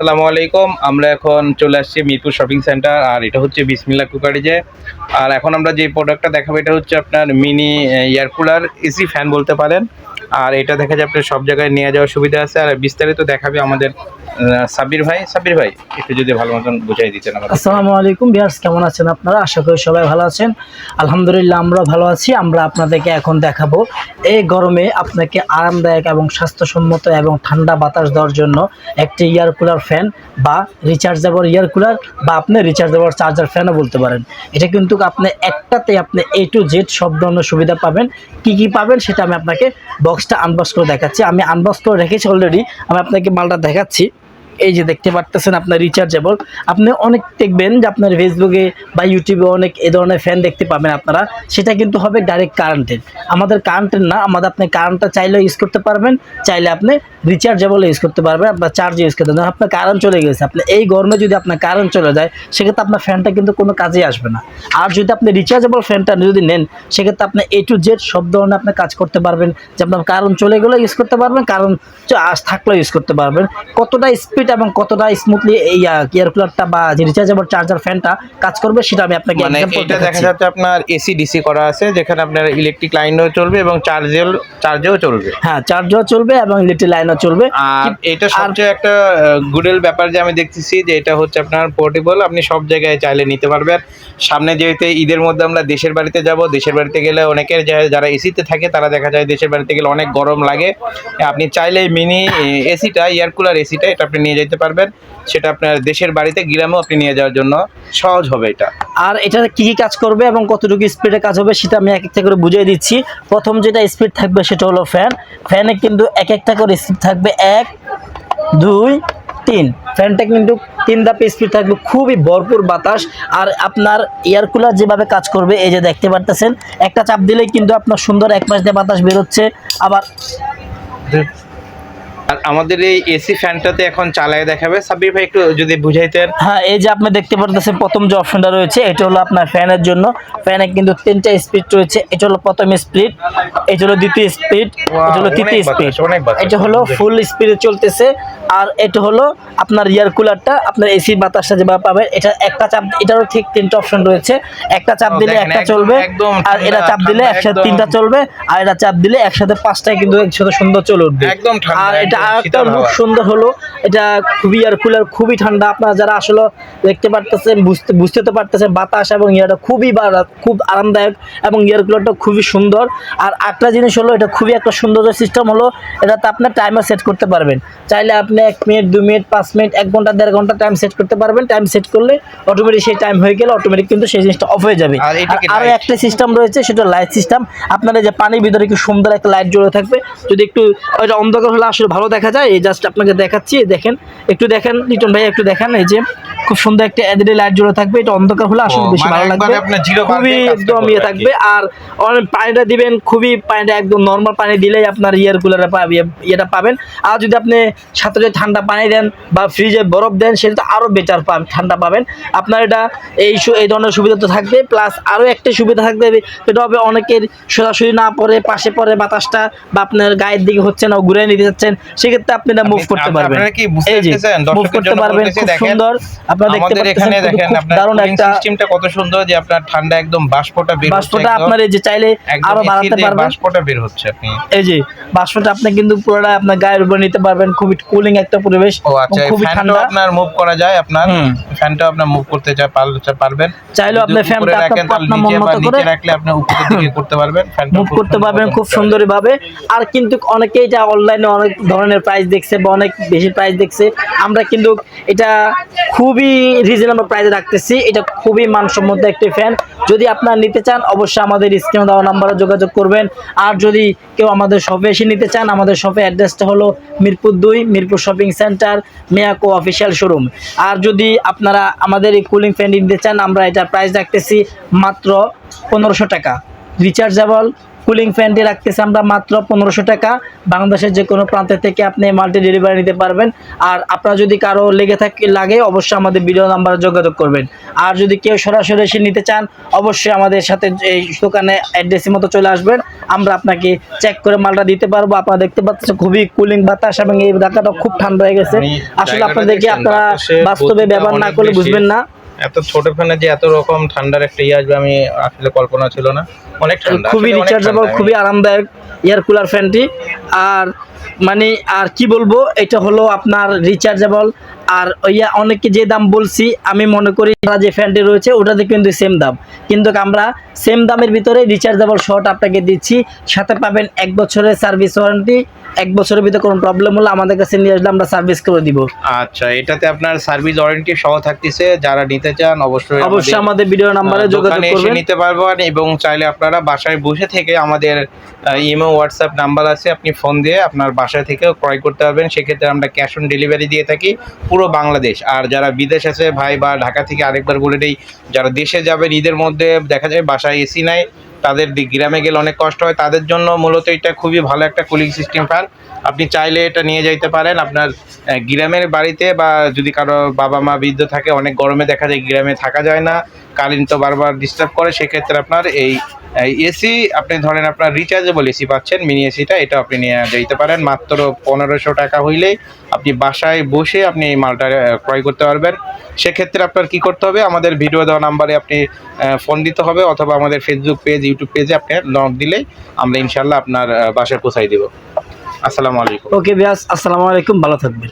আসসালামু আলাইকুম। আমরা এখন চলে আসছি মিরপুর শপিং সেন্টার, আর এটা হচ্ছে বিসমিল্লা কুকারিজে আর এখন আমরা যে প্রোডাক্টটা দেখাবো, এটা হচ্ছে আপনার mini air cooler, AC fan বলতে পারেন। আর এটা দেখা যায় আপনার সব জায়গায় নিয়ে যাওয়ার সুবিধা আছে। আর বিস্তারিত দেখাবে আমাদের সাব্বির ভাই সাব্বির ভাই, একটু যদি ভালো মতন বুঝাই দিতেন আসসালামু আলাইকুম বিয়ার্স কেমন আছেন আপনারা? আশা করি সবাই ভালো আছেন। আলহামদুলিল্লাহ, আমরা ভালো আছি। আমরা আপনাদেরকে এখন দেখাবো এই গরমে আপনাকে আরামদায়ক এবং স্বাস্থ্যসম্মত এবং ঠান্ডা বাতাস দেওয়ার জন্য একটি ইয়ার কুলার ফ্যান বা রিচার্জেবল ইয়ার কুলার বা আপনি রিচার্জেবল চার্জার ফ্যানও বলতে পারেন। এটা কিন্তু আপনি একটাতে আপনি এ টু জেড সব ধরনের সুবিধা পাবেন। কি কি পাবেন সেটা আমি আপনাকে বক্সটা আনবক্স করে দেখাচ্ছি। আমি আনবক্স করে রেখেছি অলরেডি আমি আপনাকে মালটা দেখাচ্ছি। এই যে দেখতে পারতেছেন আপনার রিচার্জেবল আপনি অনেক দেখবেন যে আপনার ফেসবুকে বা ইউটিউবে অনেক এ ধরনের ফ্যান দেখতে পাবেন আপনারা। সেটা কিন্তু হবে ডাইরেক্ট কারেন্টের আমাদের কারেন্টের না, আমাদের আপনি কারেন্টটা চাইলেও ইউজ করতে পারবেন, চাইলে আপনি রিচার্জেবল ইউজ করতে পারবেন, আপনার চার্জ ইউজ করতে পারবেন। আপনার কারেন্ট চলে গেছে, আপনি এই গরমে যদি আপনার কারেন্ট চলে যায়, সেক্ষেত্রে আপনার ফ্যানটা কিন্তু কোনো কাজেই আসবে না। আর যদি আপনি রিচার্জেবল ফ্যানটা যদি নেন, সেক্ষেত্রে আপনি এ টু জেড সব ধরনের আপনি কাজ করতে পারবেন। যে আপনার কারণ চলে গেলেও ইউজ করতে পারবেন কারণ আজ থাকলেও ইউজ করতে পারবেন। কতটা স্পিড এবং কতটা স্মুথলি এই এয়ার কুলারটা বা যে রিচার্জেবল চার্জার ফ্যানটা কাজ করবে সেটা আমি আপনাকে মানে এটা দেখা যাচ্ছে আপনার এসি ডিসি করা আছে যেখানে আপনার ইলেকট্রিক লাইনও চলবে এবং চার্জেও চার্জেও চলবে। হ্যাঁ চার্জও চলবে এবং ইলেকট্রিক লাইনও চলবে। আর এটা সবচেয়ে একটা গুডেল ব্যাপার যে আমি দেখতেছি যে এটা হচ্ছে আপনার পোর্টেবল আপনি সব জায়গায় চাইলে নিতে পারবেন। সামনে যেহেতু ঈদের মধ্যে আমরা দেশের বাড়িতে যাব দেশের বাড়িতে গেলে অনেকের যারা এসিতে থাকে তারা দেখা যায় দেশের বাড়িতে গেলে অনেক গরম লাগে। আপনি চাইলে মিনি এসিটা এয়ার কুলার এসিটা এটা আপনি নিয়ে যেতে পারবেন। সেটা আপনার দেশের বাড়িতে গ্রামেও আপনি নিয়ে যাওয়ার জন্য সহজ হবে এটা। আর এটা কি কি কাজ করবে এবং কতটুকু স্পিডে কাজ হবে সেটা আমি এক একটা করে বুঝিয়ে দিচ্ছি। প্রথম যেটা স্পিড থাকবে সেটা হলো ফ্যান ফ্যানে কিন্তু এক একটা করে স্পিড থাকবে এক দুই তিন। ফ্যানটা কিন্তু তিন ধাপে স্পিড থাকবে খুবই ভরপুর বাতাস। আর আপনার এয়ার কুলার যেভাবে কাজ করবে এই যে দেখতে পারতেছেন একটা চাপ দিলেই কিন্তু আপনার সুন্দর এক পাশ দিয়ে বাতাস বেরোচ্ছে। আবার আর আমাদের এই এসি ফ্যানটাতে এখন চালায় দেখাবে। সাব্বির ভাই একটু যদি বুঝাইতেন। হ্যাঁ এই যে আপনি দেখতে পারতেছেন প্রথম যে অপশনটা রয়েছে এটা হলো আপনার ফ্যানের জন্য। ফ্যানে কিন্তু তিনটা স্পিড রয়েছে এটা হলো প্রথম স্পিড এটা হলো দ্বিতীয় স্পিড এটা হলো তৃতীয় স্পিড। এটা হলো ফুল স্পিডে চলতেছে আর এটা হলো আপনার ইয়ার কুলারটা আপনার এসি বাতাসটা যেভাবে পাবেন এটা একটা চাপ এটারও ঠিক তিনটা অপশন রয়েছে। একটা চাপ দিলে একটা চলবে আর এটা চাপ দিলে একসাথে তিনটা চলবে আর এটা চাপ দিলে একসাথে পাঁচটায় কিন্তু একসাথে সুন্দর চলে উঠবে। একদম ঠান্ডা, আর এটা একদম আরেকটা লুক সুন্দর হলো। এটা খুবই আর কুলার খুবই ঠান্ডা। আপনারা যারা আসলে দেখতে পারতেছেন বুঝতে বুঝতে তো পারতেছেন বাতাস এবং ইয়াটা খুবই খুব আরামদায়ক এবং ইয়ার কুলারটা খুবই সুন্দর। আর একটা জিনিস হলো এটা খুবই একটা সুন্দর সিস্টেম হলো এটাতে আপনার টাইমার সেট করতে পারবেন। চাইলে আপনি এক মিনিট দু মিনিট পাঁচ মিনিট এক ঘণ্টা দেড় ঘণ্টা টাইম সেট করতে পারবেন। টাইম সেট করলে অটোমেটিক সেই টাইম হয়ে গেলে অটোমেটিক কিন্তু সেই জিনিসটা অফ হয়ে যাবে। এটা আরও একটা সিস্টেম রয়েছে সেটা লাইট সিস্টেম আপনার যে পানির ভিতরে কি সুন্দর একটা লাইট জ্বলে থাকবে। যদি একটু ওইটা অন্ধকার হলে আসলে ভালো দেখা যায় এই জাস্ট আপনাকে দেখাচ্ছি দেখেন একটু দেখেন লিটন ভাই একটু দেখেন এই যে খুব সুন্দর একটা এলইডি লাইট জ্বলে থাকবে এটা অন্ধকার হলে আসলে বেশি মানে ভালো লাগবে। খুবই একদম ইয়ে থাকবে আর অনেক পানিটা দিবেন খুবই পানিটা একদম নর্মাল পানি দিলেই আপনার ইয়ার কুলারে ইয়েটা পাবেন। আর যদি আপনি সাথে যদি ঠান্ডা পানি দেন বা ফ্রিজে বরফ দেন সেটা তো আরও বেটার পাবেন ঠান্ডা পাবেন। আপনার এটা এই এই ধরনের সুবিধা তো থাকবে প্লাস আরও একটা সুবিধা থাকবে এটা হবে অনেকের সোজাসুজি না পড়ে পাশে পড়ে বাতাসটা বা আপনার গায়ের দিকে হচ্ছে না ঘুরে নিতে যাচ্ছেন সেক্ষেত্রে আপনি এটা মুভ করতে পারবেন। আপনারা কি বুঝতে এই যে মুভ করতে পারবেন খুব সুন্দর। আপনারা দেখতে পাচ্ছেন দেখেন দারুণ একটা সিস্টেমটা কত সুন্দর যে আপনার ঠান্ডা একদম বাষ্পটা বের হচ্ছে বাষ্পটা আপনার এই যে চাইলে আরও বাড়াতে পারবেন। বাষ্পটা বের হচ্ছে আপনি। এই যে বাষ্পটা আপনি কিন্তু পুরোটা আপনার গায়ের উপর নিতে পারবেন খুবই কুলিং একটা পরিবেশ ও আচ্ছা খুবই ঠান্ডা। আপনার মুভ করা যায় আপনার। হুম। ফ্যানটাও আপনার মুভ করতে চায় পারলে- পারবেন। চাইলেও যদি আপনি ফ্যানটা আপনার মন মতো নিচে করে রাখলে আপনি উপরের দিকে করতে পারবেন। ফ্যানটা মুভ করতে পারবেন খুব সুন্দরভাবে। আর কিন্তু অনেকেই এটা অনলাইনে অনেক ধরনের প্রাইস দেখছে বা অনেক বেশি প্রাইস দেখছে, আমরা কিন্তু এটা খুবই রিজনেবল প্রাইসে রাখতেছি। এটা খুবই মানসম্মত একটি ফ্যান যদি আপনারা নিতে চান, অবশ্যই আমাদের স্ক্রিনে দেওয়া নাম্বারে যোগাযোগ করবেন। আর যদি কেউ আমাদের শপে এসে নিতে চান, আমাদের শপে অ্যাড্রেসটা হলো মিরপুর দুই, Mirpur shopping centre Miyako official showroom আর যদি আপনারা আমাদের এই কুলিং ফ্যান নিতে চান, আমরা এটা প্রাইস রাখতেছি মাত্র পনেরোশো টাকা। রিচার্জেবল কুলিং ফ্যানটি রাখতেছি আমরা মাত্র পনেরোশো টাকা। বাংলাদেশের যে কোনো প্রান্ত থেকে আপনি মালটি ডেলিভারি নিতে পারবেন। আর আপনার যদি কারও লেগে থাকে লাগে অবশ্যই আমাদের ভিডিও নাম্বারে যোগাযোগ করবেন। আর যদি কেউ সরাসরি এসে নিতে চান অবশ্যই আমাদের সাথে এই দোকানে অ্যাড্রেসের মতো চলে আসবেন। আমরা আপনাকে চেক করে মালটা দিতে পারব। আপনারা দেখতে পাচ্ছেন খুবই কুলিং বাতাস এবং এই ঢাকাটা খুব ঠান্ডা হয়ে গেছে। আসলে আপনাদেরকে আপনারা বাস্তবে ব্যবহার না করলে বুঝবেন না। এত ছোট ফ্যানে যে এত রকম ঠান্ডার একটা ইয়ে আসবে আমি আসলে কল্পনা ছিল না। অনেক ঠান্ডা খুবই রিচার্জেবল খুবই আরামদায়ক এয়ার কুলার ফ্যানটি আর মানে আর কি বলব এটা হলো আপনার রিচার্জেবল আর ইয়া অনেকে যে দাম বলছি আমি মনে করি তারা যে ফ্যানটি রয়েছে ওটাতে কিন্তু সেম দাম। কিন্তু আমরা সেম দামের ভিতরে রিচার্জেবল শর্ট আপনাকে দিচ্ছি। সাথে পাবেন এক বছরের সার্ভিস ওয়ারেন্টি এক বছরের ভিতরে কোনো প্রবলেম হলে আমাদের কাছে নিয়ে আসলে আমরা সার্ভিস করে দিব। আচ্ছা এটাতে আপনার সার্ভিস ওয়ারেন্টি সহ থাকতেছে যারা নিতে চান অবশ্যই অবশ্যই আমাদের ভিডিও নাম্বারে যোগাযোগ করবেন। নিতে পারবেন এবং চাইলে আপনারা বাসায় বসে থেকে আমাদের ইমো হোয়াটসঅ্যাপ নাম্বার আছে আপনি ফোন দিয়ে আপনার বাসা থেকেও ক্রয় করতে পারবেন। সেক্ষেত্রে আমরা ক্যাশ অন ডেলিভারি দিয়ে থাকি। পুরো বাংলাদেশ। আর যারা বিদেশ আছে, ভাই বা ঢাকা থেকে আরেকবার বলে নেই, যারা দেশে যাবেন, ঈদের মধ্যে দেখা যায় বাসায় এসি নাই, তাদের গ্রামে গেলে অনেক কষ্ট হয়। তাদের জন্য মূলত এটা খুবই ভালো একটা কুলিং সিস্টেম ফ্যান আপনি চাইলে এটা নিয়ে যাইতে পারেন। আপনার গ্রামের বাড়িতে বা যদি কারও বাবা মা বৃদ্ধ থাকে, অনেক গরমে দেখা যায় গ্রামে থাকা যায় না। কারেন্ট তো বারবার ডিস্টার্ব করে, সেক্ষেত্রে আপনার এই এসি আপনি ধরেন আপনার রিচার্জেবল এসি পাচ্ছেন মিনি এসিটা এটা আপনি নিয়ে যেতে পারেন। মাত্র পনেরোশো টাকা হইলেই আপনি বাসায় বসে আপনি এই মালটা ক্রয় করতে পারবেন। সেক্ষেত্রে আপনার কি করতে হবে? আমাদের ভিডিও দেওয়া নাম্বারে আপনি ফোন দিতে হবে অথবা আমাদের ফেসবুক পেজ ইউটিউব পেজে আপনি লগ দিলেই আমরা ইনশাল্লাহ আপনার বাসায় পৌঁছাই দিব। আসসালামু আলাইকুম। ওকে বিয়াস, আসসালামু আলাইকুম, ভালো থাকবেন।